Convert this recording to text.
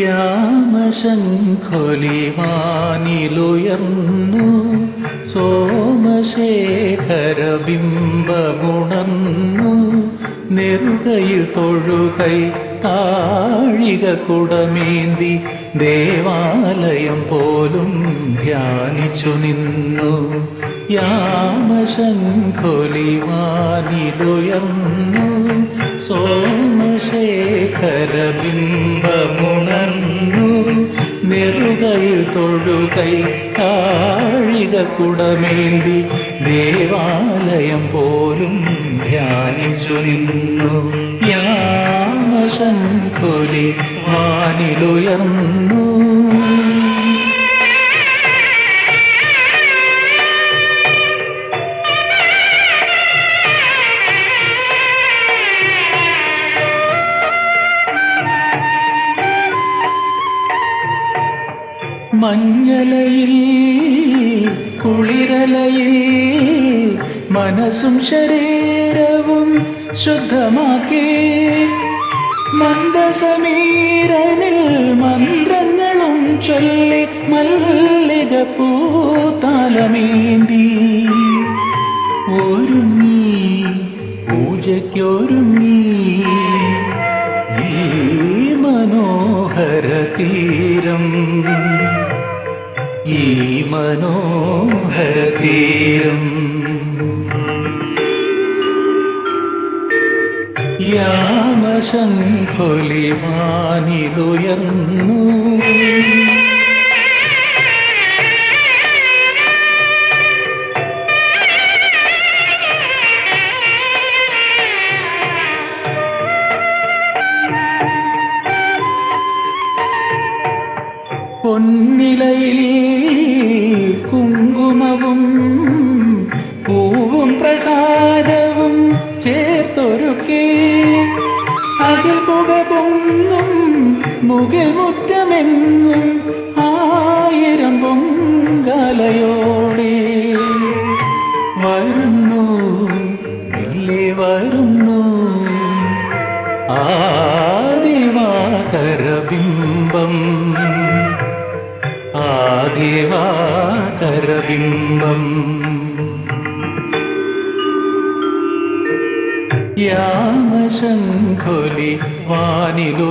യാമശംഖൊലിവാനിലുയർന്നു സോമശേഖരബിംബമുണർന്നു. നെറുകയിൽ തൊഴുകൈ താഴിക കുടമേന്തി ദേവാലയം പോലും ധ്യാനിച്ചു നിന്നു. യാമശംഖൊലിവാനിലുയർന്നു സോമശേഖര ബിംബമുണർന്നു നെറുകയിൽ തൊഴുകൈ താഴിക കുടമേന്തി ദേവാലയം പോലും ധ്യാനിച്ചു നിന്നു. യാമശംഖൊലി വാനിലുയർന്നു. മഞ്ഞലയിൽ കുളിരലയിൽ മനസ്സും ശരീരവും ശുദ്ധമാക്കി. മന്ദസമീരനിൽ മന്ത്രങ്ങളും ചൊല്ലി മല്ലിക പൂത്താലമേന്തി ഒരുങ്ങി പൂജയ്ക്കൊരുങ്ങി ഈ മനോഹര തീരം. ഈ മനോഹര തീരം യാമശംഖൊലി വാനിലുയർന്നു പൊന്നിലയിൽ പൊങ്ങും മുകിൽ മുറ്റമെങ്ങും ആയിരം പൊങ്കാലയോടെ വരുന്നു ഇല്ലേ വരുന്നു. ആദിവാകരബിംബം ആദിവാകരബിംബം. യാമശംഖൊലി വാനിലു